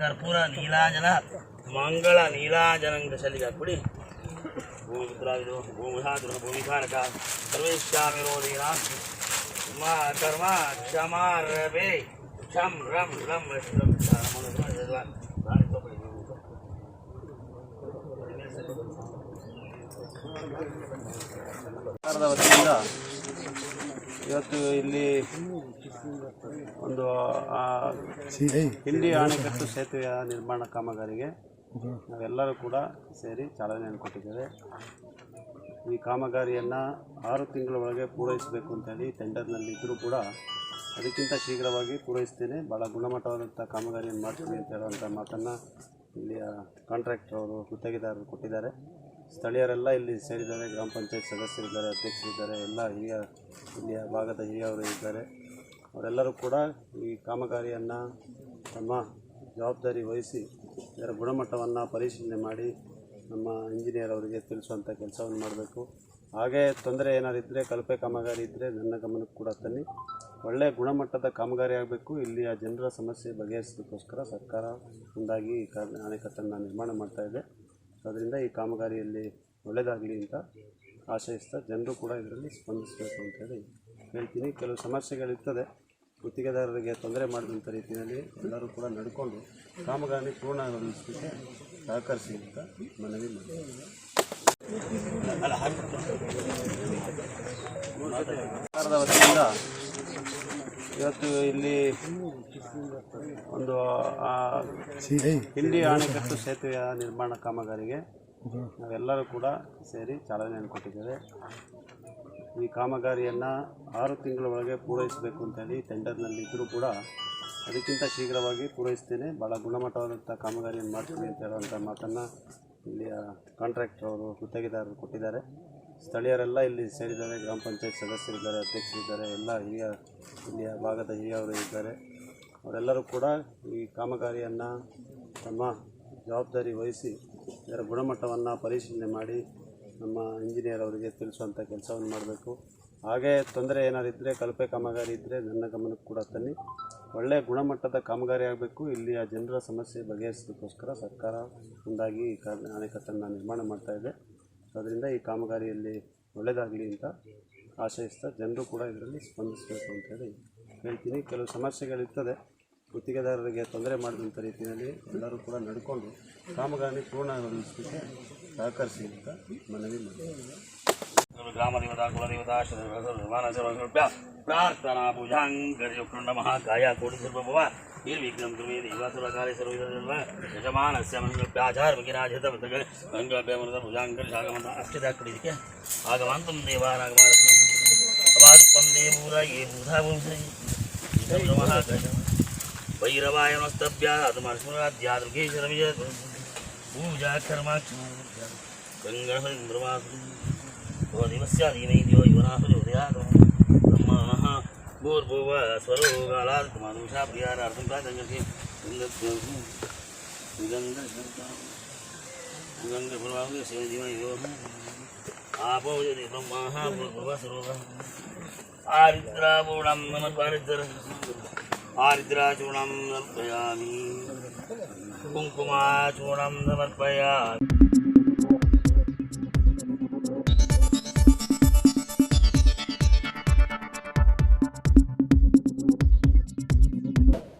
ಕರ್ಪೂರ ನೀಲಾಂಜನ ಮಂಗಳ ನೀಲಾಂಜನಂಗ ಸಲ್ಲಿಗೆ ಹಾಕ್ಬಿಡಿ ಭೂಮಿ ಪುತ್ರಾವಿದು ಭೂಮಿ ಹಾದು ಭೂಮಿ ಕಾರಕ ಸರ್ವೇಶ್ಯಾಮಿರೋಧೀನ ಮಾ ಕರ್ಮ ಕ್ಷಮ ರವೇ ಕ್ಷಂ ರಂ ರಂ ರಂ ಸರ್ಕಾರದ ವತಿಯಿಂದ ಇವತ್ತು ಇಲ್ಲಿ ಒಂದು ಹಿಂಡಿ ಅಣೆಕಟ್ಟು ಸೇತುವೆಯ ನಿರ್ಮಾಣ ಕಾಮಗಾರಿಗೆ ನಾವೆಲ್ಲರೂ ಕೂಡ ಸೇರಿ ಚಾಲನೆಯನ್ನು ಕೊಟ್ಟಿದ್ದೇವೆ. ಈ ಕಾಮಗಾರಿಯನ್ನು ಆರು ತಿಂಗಳ ಒಳಗೆ ಪೂರೈಸಬೇಕು ಅಂತೇಳಿ ಟೆಂಡರ್ನಲ್ಲಿ ಇದ್ದರೂ ಕೂಡ ಅದಕ್ಕಿಂತ ಶೀಘ್ರವಾಗಿ ಪೂರೈಸ್ತೇನೆ. ಭಾಳ ಗುಣಮಟ್ಟವಾದಂಥ ಕಾಮಗಾರಿಯನ್ನು ಮಾಡ್ತೀನಿ ಅಂತ ಹೇಳುವಂಥ ಮಾತನ್ನು ಇಲ್ಲಿಯ ಕಾಂಟ್ರಾಕ್ಟರ್ ಅವರು ಗುತ್ತಿಗೆದಾರರು ಕೊಟ್ಟಿದ್ದಾರೆ. ಸ್ಥಳೀಯರೆಲ್ಲ ಇಲ್ಲಿ ಸೇರಿದ್ದಾರೆ, ಗ್ರಾಮ ಪಂಚಾಯತ್ ಸದಸ್ಯರಿದ್ದಾರೆ, ಅಧ್ಯಕ್ಷರಿದ್ದಾರೆ, ಎಲ್ಲ ಹಿರಿಯ ಇಲ್ಲಿಯ ಭಾಗದ ಹಿರಿಯವರು ಇದ್ದಾರೆ. ಅವರೆಲ್ಲರೂ ಕೂಡ ಈ ಕಾಮಗಾರಿಯನ್ನು ತಮ್ಮ ಜವಾಬ್ದಾರಿ ವಹಿಸಿ ಇದರ ಗುಣಮಟ್ಟವನ್ನು ಪರಿಶೀಲನೆ ಮಾಡಿ ನಮ್ಮ ಇಂಜಿನಿಯರ್ ಅವರಿಗೆ ತಿಳಿಸುವಂಥ ಕೆಲಸವನ್ನು ಮಾಡಬೇಕು. ಹಾಗೆ ತೊಂದರೆ ಏನಾದ್ರು ಇದ್ದರೆ ಕಳಪೆ ಕಾಮಗಾರಿ ಇದ್ದರೆ ನನ್ನ ಗಮನಕ್ಕೆ ಕೂಡ ತನ್ನಿ. ಒಳ್ಳೆಯ ಗುಣಮಟ್ಟದ ಕಾಮಗಾರಿ ಆಗಬೇಕು. ಇಲ್ಲಿಯ ಜನರ ಸಮಸ್ಯೆ ಬಗೆಹರಿಸೋದಕ್ಕೋಸ್ಕರ ಸರ್ಕಾರ ಕಾ ಅಣೆಕಟ್ಟನ್ನು ನಿರ್ಮಾಣ ಮಾಡ್ತಾ ಇದೆ. ಅದರಿಂದ ಈ ಕಾಮಗಾರಿಯಲ್ಲಿ ಒಳ್ಳೆಯದಾಗಲಿ ಅಂತ ಆಶಯಿಸ್ತಾ ಜನರು ಕೂಡ ಇದರಲ್ಲಿ ಸ್ಪಂದಿಸಬೇಕು ಅಂತೇಳಿ ಹೇಳ್ತೀನಿ. ಕೆಲವು ಸಮಸ್ಯೆಗಳಿರ್ತದೆ. ಗುತ್ತಿಗೆದಾರರಿಗೆ ತೊಂದರೆ ಮಾಡಿದಂಥ ರೀತಿಯಲ್ಲಿ ಎಲ್ಲರೂ ಕೂಡ ನಡ್ಕೊಂಡು ಕಾಮಗಾರಿ ಪೂರ್ಣಗೊಳಿಸಲಿಕ್ಕೆ ಸಹಕರಿಸಿ ಅಂತ ಮನವಿ ಮಾಡ್ತೀನಿ. ಸರ್ಕಾರದ ವತಿಯಿಂದ ಇವತ್ತು ಇಲ್ಲಿ ಒಂದು ಹಿಂಡಿ ಅಣೆಕಟ್ಟು ಸೇತುವೆಯ ನಿರ್ಮಾಣ ಕಾಮಗಾರಿಗೆ ನಾವೆಲ್ಲರೂ ಕೂಡ ಸೇರಿ ಚಾಲನೆಯನ್ನು ಕೊಟ್ಟಿದ್ದೇವೆ ಈ ಕಾಮಗಾರಿಯನ್ನು ಆರು ತಿಂಗಳ ಒಳಗೆ ಪೂರೈಸಬೇಕು ಅಂತೇಳಿ ಟೆಂಡರ್ನಲ್ಲಿ ಇದ್ದರೂ ಕೂಡ ಅದಕ್ಕಿಂತ ಶೀಘ್ರವಾಗಿ ಪೂರೈಸ್ತೇನೆ. ಭಾಳ ಗುಣಮಟ್ಟವಾದಂಥ ಕಾಮಗಾರಿಯನ್ನು ಮಾಡ್ತೀನಿ ಅಂತ ಹೇಳುವಂಥ ಮಾತನ್ನು ಇಲ್ಲಿಯ ಕಾಂಟ್ರಾಕ್ಟರ್ ಅವರು ಗುತ್ತಿಗೆದಾರರು ಕೊಟ್ಟಿದ್ದಾರೆ. ಸ್ಥಳೀಯರೆಲ್ಲ ಇಲ್ಲಿ ಸೇರಿದ್ದಾರೆ, ಗ್ರಾಮ ಪಂಚಾಯತ್ ಸದಸ್ಯರಿದ್ದಾರೆ, ಅಧ್ಯಕ್ಷರಿದ್ದಾರೆ, ಎಲ್ಲ ಹಿರಿಯ ಇಲ್ಲಿಯ ಭಾಗದ ಹಿರಿಯವರು ಇದ್ದಾರೆ. ಅವರೆಲ್ಲರೂ ಕೂಡ ಈ ಕಾಮಗಾರಿಯನ್ನು ತಮ್ಮ ಜವಾಬ್ದಾರಿ ವಹಿಸಿ ಇದರ ಗುಣಮಟ್ಟವನ್ನು ಪರಿಶೀಲನೆ ಮಾಡಿ ನಮ್ಮ ಇಂಜಿನಿಯರ್ ಅವರಿಗೆ ತಿಳಿಸುವಂಥ ಕೆಲಸವನ್ನು ಮಾಡಬೇಕು. ಹಾಗೆ ತೊಂದರೆ ಏನಾದ್ರು ಇದ್ದರೆ ಕಳಪೆ ಕಾಮಗಾರಿ ಇದ್ದರೆ ನನ್ನ ಗಮನಕ್ಕೆ ಕೂಡ ತನ್ನಿ. ಒಳ್ಳೆಯ ಗುಣಮಟ್ಟದ ಕಾಮಗಾರಿ ಆಗಬೇಕು. ಇಲ್ಲಿಯ ಜನರ ಸಮಸ್ಯೆ ಬಗೆಹರಿಸೋದಕ್ಕೋಸ್ಕರ ಸರ್ಕಾರ ಕಾ ಅಣೆಕಟ್ಟನ್ನು ನಿರ್ಮಾಣ ಮಾಡ್ತಾ ಇದೆ. ಅದರಿಂದ ಈ ಕಾಮಗಾರಿಯಲ್ಲಿ ಒಳ್ಳೆಯದಾಗಲಿ ಅಂತ ಆಶಯಿಸ್ತಾ ಜನರು ಕೂಡ ಇದರಲ್ಲಿ ಸ್ಪಂದಿಸಬೇಕು ಅಂತೇಳಿ ಹೇಳ್ತೀನಿ ಕೆಲವು ಸಮಸ್ಯೆಗಳಿರ್ತದೆ ಗುತ್ತಿಗೆದಾರರಿಗೆ ತೊಂದರೆ ಮಾಡಿದಂಥ ರೀತಿಯಲ್ಲಿ ಎಲ್ಲರೂ ಕೂಡ ನಡ್ಕೊಂಡು ಕಾಮಗಾರಿ ಪೂರ್ಣಗೊಳಿಸಲಿಕ್ಕೆ ಸಹಕರಿಸಿ ಅಂತ ಮನವಿ ಮಾಡ್ತೀನಿ ಗ್ರಾಮದೇವತಾ ಕುಲದೇವತಾ ಮಾನಸರ್ವ್ಯ ಪ್ರಾರ್ಥನಾ ಪೂಜಾಂ ಗರ್ಯುಕುಂಡ ಮಹಾಕಾಯ ಕೋಟಿ निर्विघ्नं कुर्वे देवासुरकारे सर्वदा यजमानस्य मङ्गलव्याचारमगिराजितं मङ्गलव्यमृतभुजाङ्गलशागमन्तम् अस्थिताकृतिके आगमान्तं देवानागमारत्वं देवूरये बुधावंशः भैरवाय नस्तभ्यात्मर्षुराद्यादृगेशरमियत् पूजाकर्माक्षि गङ्गासन्द्रमासु दिवस्यादीनै दिवो युवनासु ज्योतिरागमः ब्रह्मणः भूर्भुव स्वरो गालात् मानुषा प्रियारार्थं प्रातङ्गति गङ्गभुर्वाङ्गे शिवजीवयो आपो यदि ब्रह्मः भूर्भुव स्वरो आरिद्रापूर्णं नमस्कारिद्र आरिद्राचूर्णं समर्पयामि